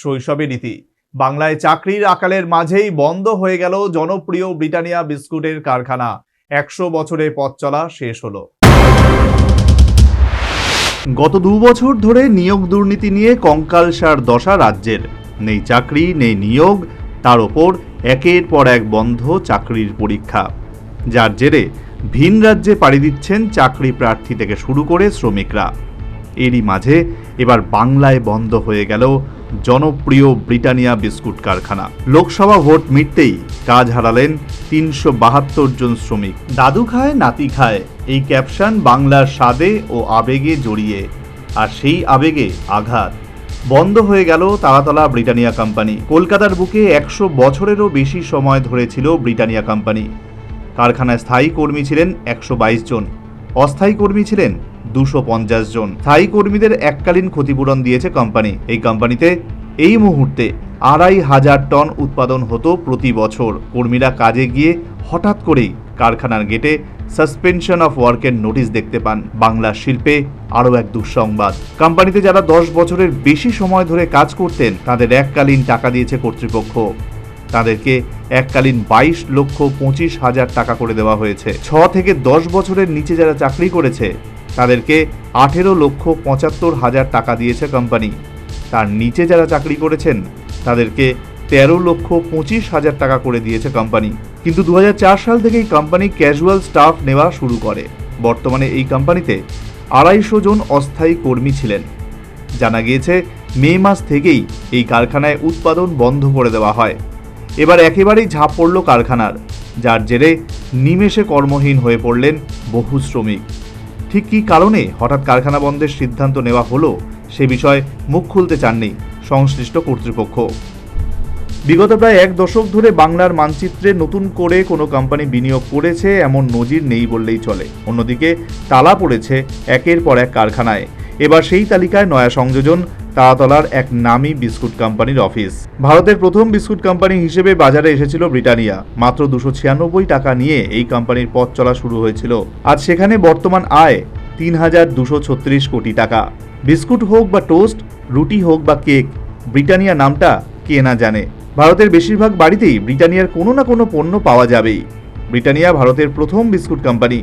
শৈশবের রীতি বাংলায় চাকরির আকালের মাঝেই বন্ধ হয়ে গেল জনপ্রিয় ব্রিটানিয়া বিস্কুটের কারখানা। একশো বছরের পথ চলা শেষ হলো। গত দু বছর ধরে নিয়োগ দুর্নীতি নিয়ে কঙ্কালসার দশা রাজ্যের। নেই চাকরি, নেই নিয়োগ, তার ওপর একের পর এক বন্ধ চাকরির পরীক্ষা। যার জেরে ভিন রাজ্যে পাড়ি দিচ্ছেন চাকরি প্রার্থী থেকে শুরু করে শ্রমিকরা। এরই মাঝে এবার বাংলায় বন্ধ হয়ে গেল জনপ্রিয় ব্রিটানিয়া বিস্কুট কারখানা। লোকসভা ভোট মিটতেই কাজ হারালেন তিনশো বাহাত্তর জন শ্রমিক। দাদু খায়, নাতি খায়, এই ক্যাপশন বাংলার স্বাদে ও আবেগে জড়িয়ে, আর সেই আবেগে আঘাত। বন্ধ হয়ে গেল তারাতলা ব্রিটানিয়া কোম্পানি। কলকাতার বুকে একশো বছরেরও বেশি সময় ধরে ছিল ব্রিটানিয়া কোম্পানি। কারখানায় স্থায়ী কর্মী ছিলেন একশো বাইশ জন। অস্থায়ী কর্মী ছিলেন দুশো পঞ্চাশ জন। স্থায়ী কর্মীদের এককালীন ক্ষতিপূরণ দিয়েছে কোম্পানি। এই কোম্পানিতে এই মুহূর্তে আড়াই হাজার টন উৎপাদন হতো প্রতি বছর। কর্মীরা কাজে গিয়ে হঠাৎ করেই কারখানার গেটে সাসপেনশন অফ ওয়ার্কের নোটিশ দেখতে পান। বাংলা শিল্পে আরও এক দুঃসংবাদ। কোম্পানিতে যারা দশ বছরের বেশি সময় ধরে কাজ করতেন, তাদের এককালীন টাকা দিয়েছে কর্তৃপক্ষ। তাদেরকে এককালীন বাইশ লক্ষ পঁচিশ হাজার টাকা করে দেওয়া হয়েছে। ছ থেকে দশ বছরের নিচে যারা চাকরি করেছে তাদেরকে আঠেরো লক্ষ পঁচাত্তর হাজার টাকা দিয়েছে কোম্পানি। তার নিচে যারা চাকরি করেছেন, তাদেরকে তেরো লক্ষ পঁচিশ হাজার টাকা করে দিয়েছে কোম্পানি। কিন্তু দু হাজার চার সাল থেকেই কোম্পানি ক্যাজুয়াল স্টাফ নেওয়া শুরু করে। বর্তমানে এই কোম্পানিতে আড়াইশো জন অস্থায়ী কর্মী ছিলেন। জানা গিয়েছে, মে মাস থেকেই এই কারখানায় উৎপাদন বন্ধ করে দেওয়া হয়। এবার একেবারেই ঝাঁপ পড়ল কারখানার, যার জেরে নিমেষে কর্মহীন হয়ে পড়লেন বহু শ্রমিক। ঠিক কী কারণে হঠাৎ কারখানা বন্ধের সিদ্ধান্ত নেওয়া হলো, সে বিষয়ে মুখ খুলতে চাননি সংশ্লিষ্ট কর্তৃপক্ষ। বিগত প্রায় এক দশক ধরে বাংলার মানচিত্রে নতুন করে কোনো কোম্পানি বিনিয়োগ করেছে এমন নজির নেই বললেই চলে। অন্যদিকে তালা পড়েছে একের পর এক কারখানায়। এবার সেই তালিকায় নয়া সংযোজন তারাতলার এক নামী বিস্কুট কোম্পানির অফিস। ভারতের প্রথম বিস্কুট কোম্পানি হিসেবে বাজারে এসেছিল ব্রিটানিয়া। মাত্র দুশো ছিয়ানব্বই টাকা নিয়ে এই কোম্পানির পথ চলা শুরু হয়েছিল। আজ সেখানে বর্তমান আয় তিন হাজার দুশো ছত্রিশ কোটি টাকা। বিস্কুট হোক বা টোস্ট, রুটি হোক বা কেক, ব্রিটানিয়া নামটা কে না জানে। ভারতের বেশিরভাগ বাড়িতেই ব্রিটানিয়ার কোনো না কোনো পণ্য পাওয়া যাবেই। ব্রিটানিয়া ভারতের প্রথম বিস্কুট কোম্পানি।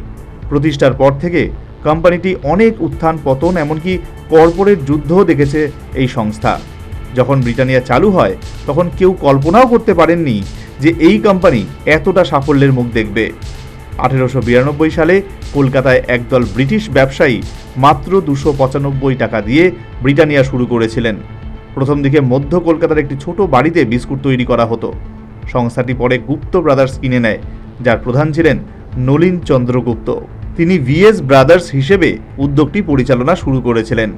প্রতিষ্ঠার পর থেকে কোম্পানিটি অনেক উত্থান পতন, এমনকি কর্পোরেট যুদ্ধও দেখেছে এই সংস্থা। যখন ব্রিটানিয়া চালু হয়, তখন কেউ কল্পনাও করতে পারেননি যে এই কোম্পানি এতটা সাফল্যের মুখ দেখবে। আঠেরোশো বিরানব্বই সালে কলকাতায় একদল ব্রিটিশ ব্যবসায়ী মাত্র দুশো পঁচানব্বই টাকা দিয়ে ব্রিটানিয়া শুরু করেছিলেন। প্রথম দিকে মধ্য কলকাতার একটি ছোট বাড়িতে বিস্কুট তৈরি করা হতো। সংস্থাটি পরে গুপ্ত ব্রাদার্স কিনে নেয়, যার প্রধান ছিলেন নলিন চন্দ্রগুপ্ত। তিনি ভিএস ব্রাদার্স হিসেবে উদ্যোগটি পরিচালনা শুরু করেছিলেন।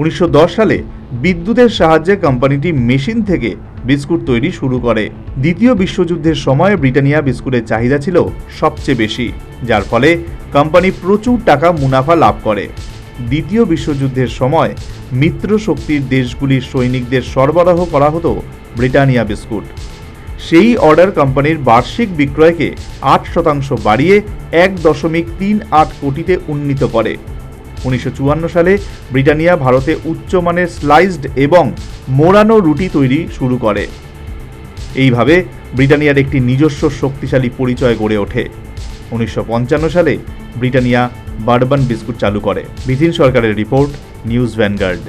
উনিশশো দশ সালে বিদ্যুতের সাহায্যে কোম্পানিটি মেশিন থেকে বিস্কুট তৈরি শুরু করে। দ্বিতীয় বিশ্বযুদ্ধের সময় ব্রিটানিয়া বিস্কুটের চাহিদা ছিল সবচেয়ে বেশি, যার ফলে কোম্পানি প্রচুর টাকা মুনাফা লাভ করে। দ্বিতীয় বিশ্বযুদ্ধের সময় মিত্র শক্তির দেশগুলির সৈনিকদের সরবরাহ করা হতো ব্রিটানিয়া বিস্কুট। সেই অর্ডার কোম্পানির বার্ষিক বিক্রয়কে আট শতাংশ বাড়িয়ে এক দশমিক তিন আট কোটিতে উন্নীত করে। উনিশশো চুয়ান্ন সালে ব্রিটানিয়া ভারতে উচ্চমানের স্লাইসড এবং মোড়ানো রুটি তৈরি শুরু করে। এইভাবে ব্রিটানিয়ার একটি নিজস্ব শক্তিশালী পরিচয় গড়ে ওঠে। উনিশশো পঞ্চান্ন সালে ব্রিটানিয়া বারবান বিস্কুট চালু করে। বিধিন সরকারের রিপোর্ট, নিউজ ভ্যানগার্ড।